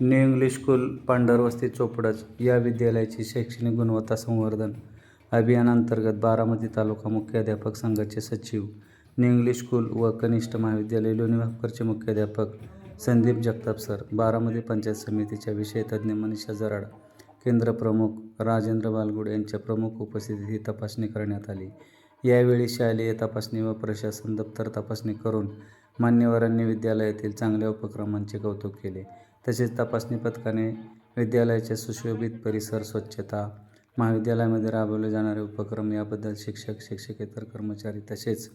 New English school Pandharvasti Chopdaj या विद्यालयाची शैक्षणिक गुणवत्ता संवर्धन अभियानांतर्गत बारामती तालुका मुख्याध्यापक संघाचे सचिव न्यू इंग्लिश स्कूल व कनिष्ठ महाविद्यालय लोणी भापकरचे मुख्याध्यापक संदीप जगताप सर बारामती पंचायत समितीच्या विषयतज्ञ मनीषा जराड केंद्रप्रमुख राजेंद्र बालगुड यांच्या प्रमुख उपस्थितीत ही तपासणी करण्यात आली. यावेळी शालेय तपासणी व प्रशासन दप्तर तपासणी करून मान्यवरांनी विद्यालयातील चांगल्या उपक्रमांचे कौतुक केले. तसेच तपासणी पथकाने विद्यालयाचे सुशोभित परिसर स्वच्छता महाविद्यालयामध्ये राबवले जाणारे उपक्रम याबद्दल शिक्षक शिक्षकेतर कर्मचारी तसेच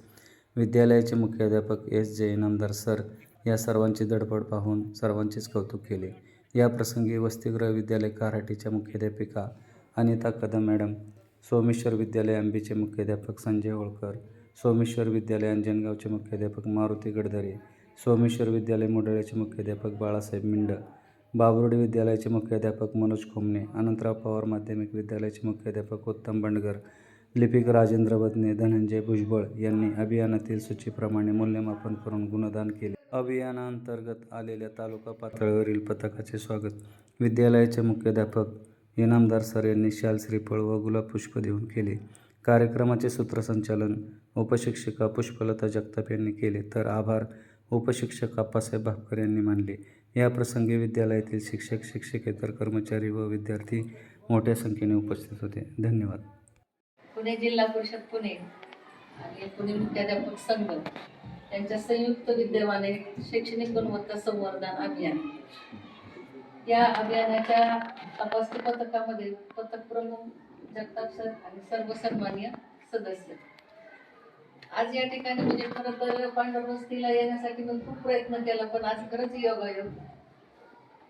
विद्यालयाचे मुख्याध्यापक एस. जे. इनामदार सर या सर्वांची धडपड पाहून सर्वांचेच कौतुक केले. या प्रसंगी वसतिगृह विद्यालय काराटीच्या मुख्याध्यापिका अनिता कदम मॅडम सोमेश्वर विद्यालय अंबीचे मुख्याध्यापक संजय होळकर सोमेश्वर विद्यालय अंजनगावचे मुख्याध्यापक मारुती गडदरे सोमेश्वर विद्यालय मंडळाचे मुख्याध्यापक बाळासाहेब मिंड बाबुर्डी विद्यालयाचे मुख्याध्यापक मनोज खोमणे अनंतराव पवार माध्यमिक विद्यालयाचे मुख्याध्यापक उत्तम बंडगर लिपिक राजेंद्र बदने धनंजय भुजबळ यांनी अभियानातील सूचीप्रमाणे मूल्यमापन करून गुणदान केले. अभियानांतर्गत आलेल्या तालुका पातळीवरील पथकाचे स्वागत. विद्यालयाचे मुख्याध्यापक इनामदार सर यांनी शाल श्रीफळ व गुलाब पुष्प देऊन केले. कार्यक्रमाचे सूत्रसंचालन उपशिक्षिका पुष्पलता जगताप यांनी केले. तर आभार. उपशिक्षक आप्पासाहेब भापकर यांनी मानले. या प्रसंगी विद्यालयातील शिक्षक शिक्षकेतर कर्मचारी व विद्यार्थी मोठ्या संख्येने उपस्थित होते. धन्यवाद. पुणे जिल्हा परिषद पुणे आणि पुणे मुख्याध्यापक संघ यांच्या संयुक्त विद्यमाने शैक्षणिक गुणवत्ता संवर्धन अभियान. या अभियानाच्या तपासणी पथकामध्ये पथक प्रमुख जगताप सर आणि सर्व सन्मान्य सदस्य आज या ठिकाणी म्हणजे खरं तर पांढरवस्तीला येण्यासाठी मी खूप प्रयत्न केला पण आज खरंच योगायोग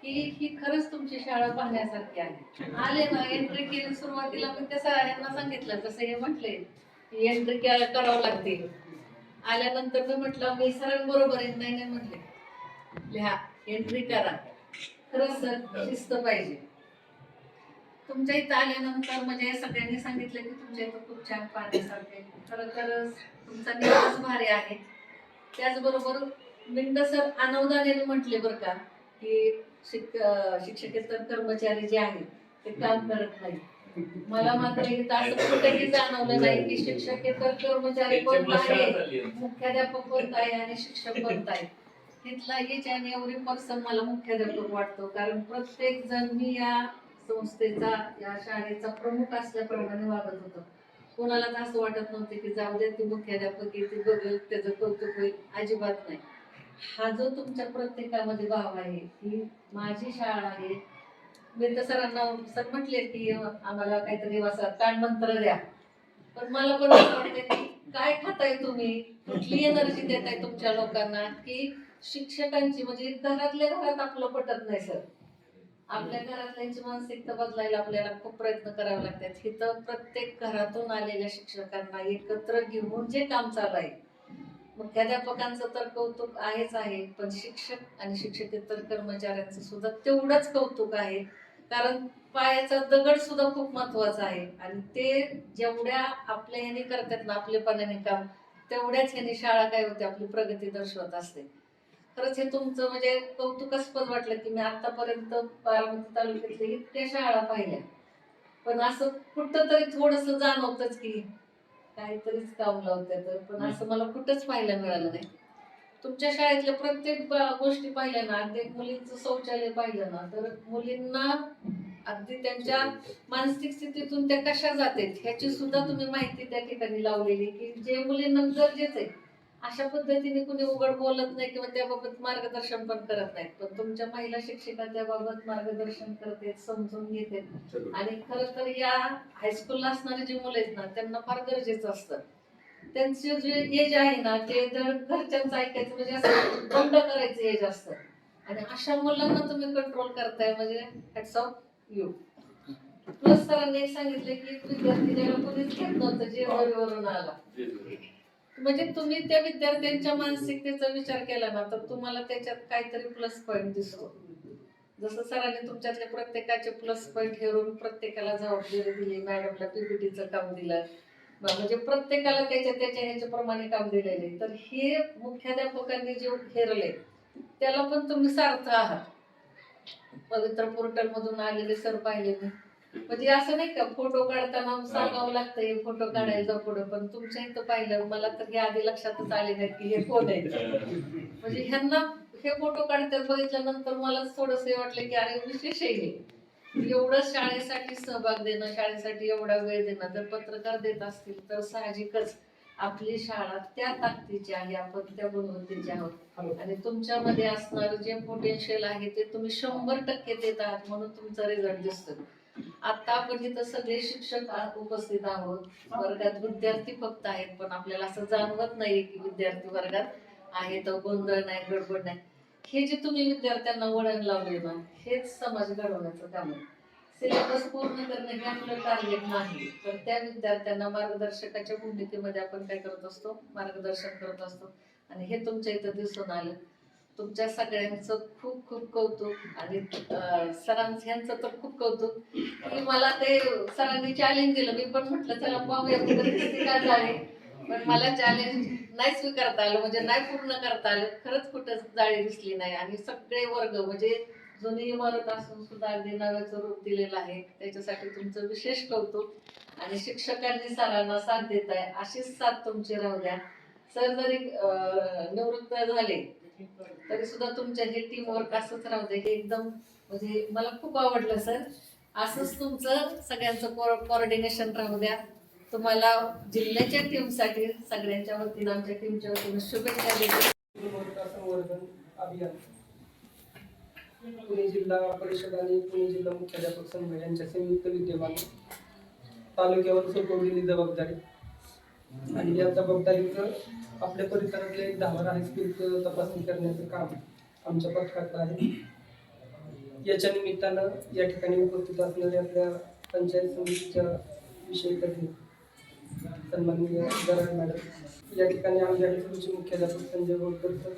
की ही खरंच तुमची शाळा पाहण्यासारखी आहे. आले ना एंट्री केली सुरुवातीला मी त्या सरांना सांगितलं तसं हे म्हटले की एंट्री करावं लागते. आल्यानंतर मी म्हटलं मी सरांबरोबर येत नाही नाही म्हटले लिहा एंट्री करा. खरंच सर शिस्त पाहिजे. तुमच्या इथं आल्यानंतर म्हणजे सगळ्यांनी सांगितलं की तुमच्या इथं खूप छान पाहण्यासारखे खरं तर तुमचा निवास भारी आहे. त्याचबरोबर मिंड सर अनवधाने म्हटले बरं का की शिक शिक्षकेतर कर्मचारी जे आहेत ते काम करत नाही मला मात्र इथं असं कुठेही जाणवलं नाही की शिक्षकेतर कर्मचारी कोणता आहे मुख्याध्यापक कोणता आहे आणि शिक्षक कोणता आहे. तिथला एच आणि एव्हरी पर्सन मला मुख्याध्यापक वाटतो कारण प्रत्येक जण मी या संस्थेचा या शाळेचा प्रमुख असल्याप्रमाणे वागत होतो. कोणालाच असं वाटत नव्हते की जाऊ दे ती मुख्याध्यापक येते बघेल त्याचं कौतुक होईल. अजिबात नाही. हा जो तुमच्या प्रत्येकामध्ये भाव आहे ही माझी शाळा आहे. मी तर सरांना सर म्हटले की आम्हाला काहीतरी असं कान मंत्र द्या. पण मला पण असं की काय खाताय तुम्ही? कुठली एनर्जी देताय तुमच्या लोकांना? की शिक्षकांची म्हणजे घरातल्या घरात आपलं पटत नाही सर. आपल्या घरातल्यांची मानसिकता बदलायला आपल्याला खूप प्रयत्न करावे लागतात. इथं प्रत्येक घरातून आलेल्या शिक्षकांना एकत्र घेऊन जे काम चालू आहे. मुख्याध्यापकांचं तर कौतुक आहेच आहे पण शिक्षक आणि शिक्षकेतर कर्मचाऱ्यांचं सुद्धा तेवढंच कौतुक आहे. कारण पायाचा दगड सुद्धा खूप महत्त्वाचा आहे. आणि ते जेवढ्या आपल्या ह्याने करतात ना आपलेपणाने काम तेवढ्याच ह्याने शाळा काय होते आपली प्रगती दर्शवत असते. खरंच हे तुमचं म्हणजे कौतुकास्पद वाटलं की मी आतापर्यंत बारामती तालुक्यातल्या इतक्या शाळा पाहिल्या. पण असं कुठं तरी थोडस जाणवतच की काहीतरीच काम तर. पण असं मला कुठंच पाहायला मिळालं नाही. तुमच्या शाळेतल्या प्रत्येक गोष्टी पाहिल्या ना अगदी मुलींचं शौचालय पाहिलं ना तर मुलींना अगदी त्यांच्या मानसिक स्थितीतून त्या कशा जातात ह्याची सुद्धा तुम्ही माहिती त्या ठिकाणी लावलेली की जे मुलींना गरजेचं आहे. अशा पद्धतीने कुणी उघड बोलत नाही किंवा त्याबाबत मार्गदर्शन पण करत नाहीत. पण तुमच्या महिला शिक्षिका त्याबाबत मार्गदर्शन करतात समजून घेतात आणि खरं तर या हायस्कूलला असणारे जे मुलं आहेत ना त्यांना फार गरजेचं असतं. त्यांचे जे एज आहे ना ते जर घरच्यांचं ऐकायचं म्हणजे असं बंद करायचं एज असतं. आणि अशा मुलांना तुम्ही कंट्रोल करताय म्हणजे हॅट्स ऑफ यू प्लस सरांनी सांगितले की विद्यार्थी ज्याला कोणीच घेत नव्हतं जे वरून आला. म्हणजे तुम्ही त्या विद्यार्थ्यांच्या मानसिकतेचा विचार केला ना तर तुम्हाला त्याच्यात काहीतरी प्लस पॉईंट दिसतो. जसं सरांनी तुमच्यातल्या प्रत्येकाचे प्लस पॉईंट हेरून प्रत्येकाला जबाबदारी दिली मॅडमला पीपीटीचं काम दिलं. म्हणजे प्रत्येकाला त्याच्या त्याच्या ह्याच्याप्रमाणे काम दिलेले. तर हे मुख्याध्यापकांनी जे हेरले त्याला पण तुम्ही सार्थ आहात. पवित्र पोर्टल मधून आलेले सर पाहिले मी म्हणजे असं नाही का फोटो काढताना सांगावं लागतं हे फोटो काढायचा पुढं पण तुमच्या इथं पाहिलं मला तर हे आधी लक्षातच आले नाही की हे कोण आहे. म्हणजे ह्यांना हे फोटो काढते बघितल्यानंतर मला थोडस वाटलं की अरे विशेष आहे एवढं शाळेसाठी सहभाग देणं शाळेसाठी एवढा वेळ देणं जर पत्रकार देत असतील तर साहजिकच आपली शाळा त्या ताकदीची आहे आपण त्या गुणवत्तेची आहोत. आणि तुमच्यामध्ये असणारं जे पोटेन्शियल आहे ते तुम्ही शंभर टक्के देत आहात म्हणून तुमचा रिझल्ट दिसतो. आता आपण इथं सगळे शिक्षक उपस्थित आहोत वर्गात विद्यार्थी फक्त आहेत पण आपल्याला असं जाणवत नाही की विद्यार्थी वर्गात आहे तर गोंधळ नाही गडबड नाही. हे जे तुम्ही विद्यार्थ्यांना वळण लावले ना हेच समाज घडवण्याचं काम आहे. सिलेबस पूर्ण करणं हे आपलं टार्गेट नाही तर त्या विद्यार्थ्यांना मार्गदर्शकाच्या भूमिकेमध्ये आपण काय करत असतो? मार्गदर्शन करत असतो. आणि हे तुमच्या इथं दिसून आलं. तुमच्या सगळ्यांचं खूप खूप कौतुक आणि सरांचं ह्यांचं तर खूप कौतुक. की मला ते सरांनी चॅलेंज दिलं. मी पण म्हटलं चला पाहूया कुठं काय आहे पण मला चॅलेंज नाही स्वीकारता आलं. म्हणजे नाही पूर्ण करता आलं. खरंच कुठं जाळी दिसली नाही. आणि सगळे वर्ग म्हणजे जुनी इमारत असून सुद्धा अगदी नव्याचं रूप दिलेलं आहे. त्याच्यासाठी तुमचं विशेष कौतुक. आणि शिक्षकांनी सरांना साथ देत आहे. अशीच साथ तुमची राहू द्या. सर जरी निवृत्त झाले तरी सुद्धा तुमच्या हे टीम वर्क असंच राहू दे. हे एकदम म्हणजे मला खूप आवडलं सर असंच तुमचं सगळ्यांचं कोऑर्डिनेशन राहू द्या. तुम्हाला जिल्ह्याच्या टीमसाठी सगळ्यांच्या वतीनं आमच्या टीमच्या वतीनं शुभेच्छा देतो. संवर्धन पुणे जिल्हा परिषद आणि पुणे जिल्हा मुख्याध्यापक संघ यांच्या संयुक्त विद्यमाने तालुक्यावर सोपवलेली जबाबदारी आणि या जबाबदारीचं आपल्या परिसरातल्या एक दहा हायस्कूलचं तपासणी करण्याचं काम आमच्या पथकाचं आहे. याच्या निमित्तानं या ठिकाणी उपस्थित असणाऱ्या आपल्या पंचायत समितीच्या विषयी तज्ञ सन्माननीय दराड मॅडम या ठिकाणी आमच्या हायस्कूलचे मुख्याध्यापक संजय गोडकर सर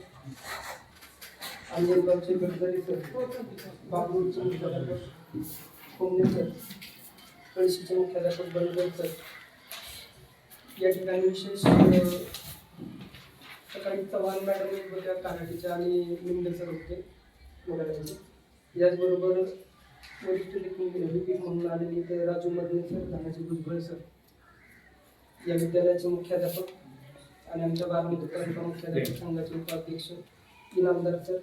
आंबेडकरचे गडकरी सर बाबूचे मुख्याध्यापक कोंबडे सर कळशीचे मुख्याध्यापक बनगर सर या ठिकाणी विशेष सकाळी चव्हाण मॅडम एक होत्या कानाटीच्या आणि लिंबे सर होते मुलांचे याचबरोबर वरिष्ठ लिपिक म्हणून आलेले ते राजू मदने सर धानाचे भुजबळ सर. या विद्यालयाचे मुख्याध्यापक आणि आमच्या बारामतीकरांचा मुख्याध्यापक संघाचे उपाध्यक्ष इनामदार सर.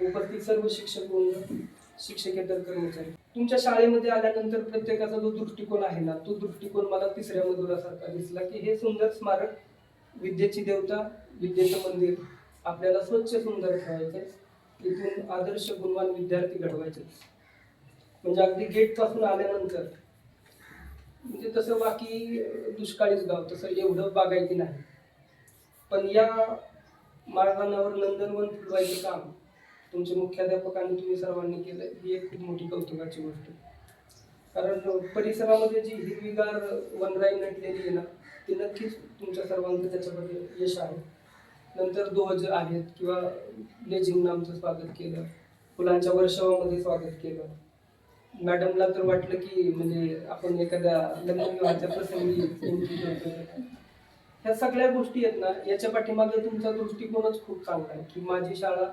उपस्थित सर्व शिक्षक वृंद शिक्षकेतर कर्मचारी. तुमच्या शाळेमध्ये आल्यानंतर प्रत्येकाचा जो दृष्टिकोन आहे ना तो दृष्टिकोन मला तिसऱ्या मजुरासारखा दिसला की हे सुंदर स्मारक विद्येची देवता विद्येचं मंदिर आपल्याला स्वच्छ सुंदर ठेवायचे तिथून आदर्श गुणवान विद्यार्थी घडवायचे. म्हणजे अगदी गेटपासून आल्यानंतर म्हणजे तसं बाकी दुष्काळीच गाव तसं एवढं बागायती नाही. पण या मार्गानावर नंदनवन फुलवायचं काम तुमचे मुख्याध्यापकांनी तुम्ही सर्वांनी केलं ही एक खूप मोठी कौतुकाची गोष्ट. कारण परिसरामध्ये जी हिरवीगार वनराई नटलेली आहे ना ती नक्कीच तुमच्या सर्वांचं त्याच्यामध्ये यश आहे. नंतर ध्वज आहेत किंवा लेझिंगनं आमचं स्वागत केलं फुलांच्या वर्षावामध्ये स्वागत केलं. मॅडमला तर वाटलं की म्हणजे आपण एखाद्या लग्नविवाहाच्या प्रसंगी ह्या सगळ्या गोष्टी आहेत ना याच्या पाठीमागे तुमचा दृष्टिकोनच खूप चांगला आहे की माझी शाळा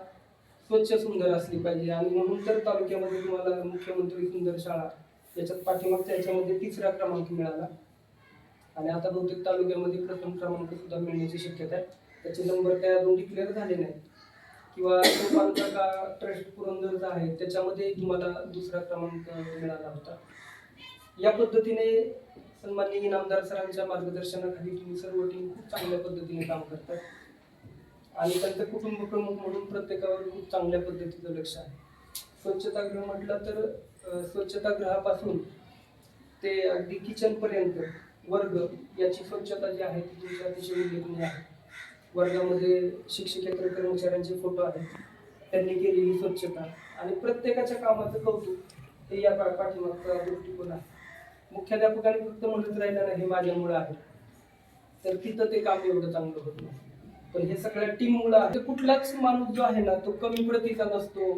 स्वच्छ सुंदर असली पाहिजे. आणि म्हणून तर तालुक्यामध्ये तुम्हाला मुख्यमंत्री सुंदर शाळा याच्यात पाठीमागच्या याच्यामध्ये तिसरा क्रमांक मिळाला. आणि आता बहुतेक तालुक्यामध्ये प्रथम क्रमांक सुद्धा मिळण्याची शक्यता आहे. त्याचे नंबर काय अजून डिक्लेअर झाले नाहीत. किंवा का ट्रस्ट पुरंदरचा आहे त्याच्यामध्ये तुम्हाला दुसरा क्रमांक मिळाला होता. या पद्धतीने सन्माननीय इनामदार सरांच्या मार्गदर्शनाखाली तुम्ही सर्व टीम खूप चांगल्या पद्धतीने काम करतात. आणि त्यांचं कुटुंब प्रमुख म्हणून प्रत्येकावर खूप चांगल्या पद्धतीचं लक्ष आहे. स्वच्छतागृह म्हटलं तर स्वच्छतागृहापासून ते अगदी किचनपर्यंत वर्ग याची स्वच्छता जी आहे ती तुमच्या अतिशय उल्लेखनीय आहे. वर्गामध्ये शिक्षकेतर कर्मचाऱ्यांचे फोटो आहेत. त्यांनी केलेली स्वच्छता आणि प्रत्येकाच्या कामाचं कौतुक हे या पाठीमागचा दृष्टिकोन आहे. मुख्याध्यापकाने फक्त म्हणत राहिलं नाही हे माझ्यामुळं आहे. तर तिथं ते काम एवढं चांगलं होत नाही. पण हे सगळ्या टीम मुळे आहे कुठलाच माणूस जो आहे ना तो कमी प्रतीचा नसतो.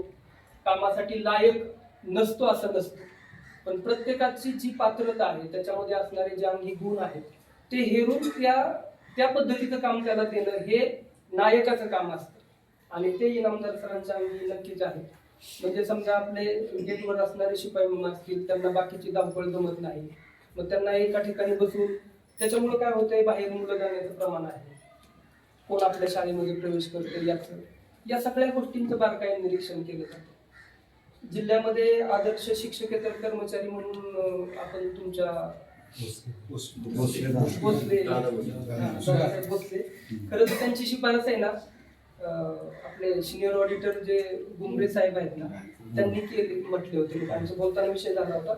कामासाठी लायक नसतो असं नसतो. पण प्रत्येकाची जी पात्रता आहे त्याच्यामध्ये असणारे जे अंगी गुण आहेत ते हेरून त्या त्या पद्धतीचं काम त्याला देणं हे नायकाचं काम असतं. आणि ते इनामदार सरांच्या अंगी नक्कीच आहे. म्हणजे समजा आपले गेटवर असणारे शिपाई म्हणून असतील त्यांना बाकीची धावपळ जमत नाही. मग त्यांना एका ठिकाणी बसून त्याच्यामुळे काय होतंय बाहेर मुलं जाण्याचं प्रमाण आहे. कोण आपल्या शाळेमध्ये प्रवेश करते याचं या सगळ्या गोष्टींचं बारकाईने निरीक्षण केलं जातं. जिल्ह्यामध्ये आदर्श शिक्षकेतर कर्मचारी म्हणून आपण तुमच्या भोसले. दादासाहेब भोसले. खरं तर त्यांची शिफारस आहे ना आपले सिनियर ऑडिटर जे गुमरे साहेब आहेत ना त्यांनी केली म्हटले होते. आमचं बोलताना विषय झाला होता.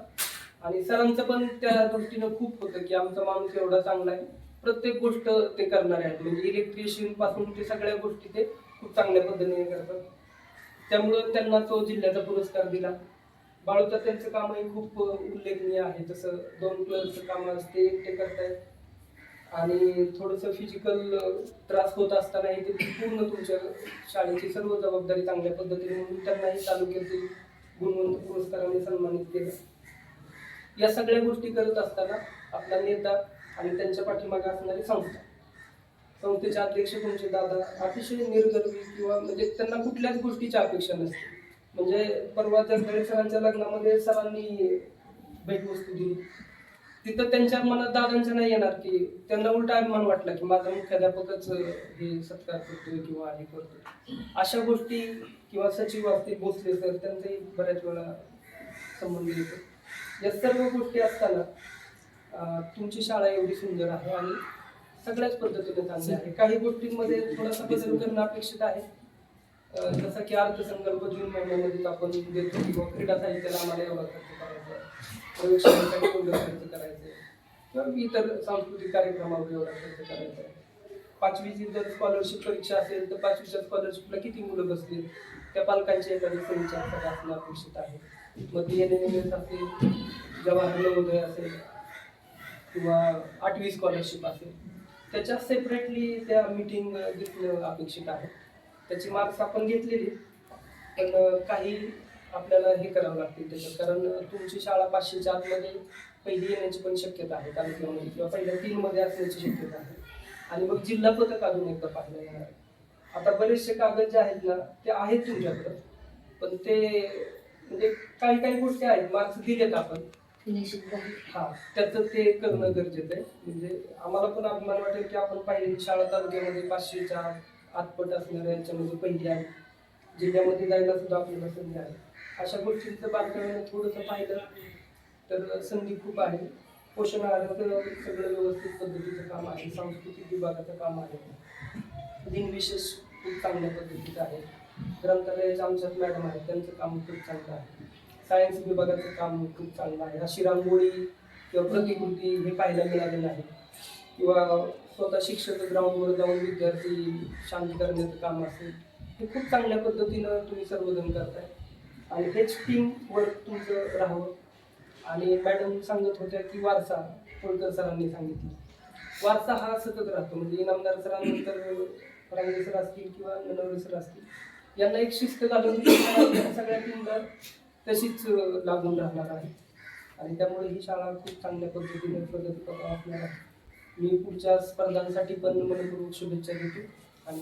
आणि सरांचं पण त्या दृष्टीनं खूप होतं की आमचा माणूस एवढा चांगला आहे. प्रत्येक गोष्ट ते करणार आहेत. म्हणजे इलेक्ट्रिशियनपासून ते सगळ्या गोष्टी ते खूप चांगल्या पद्धतीने करतात. त्यामुळं त्यांना तो जिल्ह्याचा पुरस्कार दिला. बाळूचा त्यांचं कामही खूप उल्लेखनीय आहे. जसं दोन क्लर्कचं काम असते एकटे करतायत. आणि थोडंसं फिजिकल त्रास होत असतानाही ते पूर्ण तुमच्या शाळेची सर्व जबाबदारी चांगल्या पद्धतीने म्हणून त्यांनाही तालुक्यातील गुणवंत पुरस्काराने सन्मानित केलं. या सगळ्या गोष्टी करत असताना आपला नेता आणि त्यांच्या पाठीमागे असणारी संस्था. संस्थेचे अध्यक्ष तुमचे दादा अतिशय निर्गर्वी किंवा म्हणजे त्यांना कुठल्याच गोष्टीची अपेक्षा नसते. म्हणजे परवा जर सरांच्या लग्नामध्ये सरांनी भेटवस्तू दिली. तिथं त्यांच्या मनात दादांच्या नाही येणार की त्यांना उलटा अभिमान वाटला की माझा मुख्याध्यापकच हे सत्कार करतोय किंवा हे करतोय. अशा गोष्टी किंवा सचिव असतील भोसले सर त्यांचाही बऱ्याच वेळा संबंध येतो. या सर्व गोष्टी असताना तुमची शाळा एवढी सुंदर आहे आणि सगळ्याच पद्धतीने चांगली आहे. काही गोष्टींमध्ये थोडासा बदल करणं अपेक्षित आहे. जसं की अर्थसंकल्प जून महिन्यामध्येच आपण देतो किंवा क्रीडा साहित्याला आम्हाला एवढा खर्च करायचा एवढा खर्च करायचा आहे किंवा इतर सांस्कृतिक कार्यक्रमावर एवढा खर्च करायचा आहे. पाचवीची जर स्कॉलरशिप परीक्षा असेल तर पाचवीच्या स्कॉलरशिपला किती मुलं बसतील? त्या पालकांची एखादी संख्या असणं अपेक्षित आहे. मग ती एन एन एस असेल जवाहर नवोदय असेल किंवा आठवी स्कॉलरशिप असेल त्याच्या सेपरेटली त्या मिटिंग घेतलं अपेक्षित आहे. त्याची मार्क्स आपण घेतलेली पण काही आपल्याला हे करावं लागतील त्याच्यात. कारण तुमची शाळा पाचशेच्या आतमध्ये पहिली येण्याची पण शक्यता आहे तालुक्यामध्ये किंवा पहिल्या तीनमध्ये असण्याची शक्यता आहे. आणि मग जिल्हा पथक अजून एकदा पाहिलं येणार आहे. आता बरेचसे कागद जे आहेत ना ते आहेत तुमच्याकडं पण ते म्हणजे काही काही गोष्टी आहेत मार्क्स दिलेत आपण. फिनिशिंग झाली हा त्याचं ते करणं गरजेचं आहे. म्हणजे आम्हाला पण अभिमान वाटेल की आपण पाहिजे शाळा तालुक्यामध्ये पाचशेच्या आतपट असणाऱ्या याच्यामध्ये पहिली आहे. जिल्ह्यामध्ये जायला सुद्धा आपल्याला संधी आहे. अशा गोष्टींचं बारकाईने थोडंसं पाहिलं तर संधी खूप आहे. पोषण आहाराचं सगळं व्यवस्थित पद्धतीचं काम आहे. सांस्कृतिक विभागाचं काम आहे. दिनविशेष खूप चांगल्या पद्धतीचं आहे. ग्रंथालयाच्या आमच्यात मॅडम आहेत त्यांचं काम खूप चांगलं आहे. सायन्स विभागाचं काम खूप चांगलं आहे. अशी रांगोळी किंवा प्रतिकृती हे पाहायला मिळालेलं आहे. किंवा स्वतः शिक्षक ग्राउंडवर जाऊन विद्यार्थी शांत करण्याचं काम असेल हे खूप चांगल्या पद्धतीनं तुम्ही सर्वजण करताय. आणि हेच टीम वर्क तुमचं राहावं. आणि मॅडम सांगत होत्या की वारसा होळकर सरांनी सांगितलं. वारसा हा सतत राहतो. म्हणजे इनामदार सरांनंतर रांगे सर असतील किंवा ननवरे सर असतील यांना एक शिस्त घालून सगळ्या टीमदार तशीच लागून राहणार आहे. आणि त्यामुळे ही शाळा खूप चांगल्या पद्धतीने प्रगती करत असणार आहे मी पुढच्या स्पर्धांसाठी पण मनपूर्वक शुभेच्छा देतो. आणि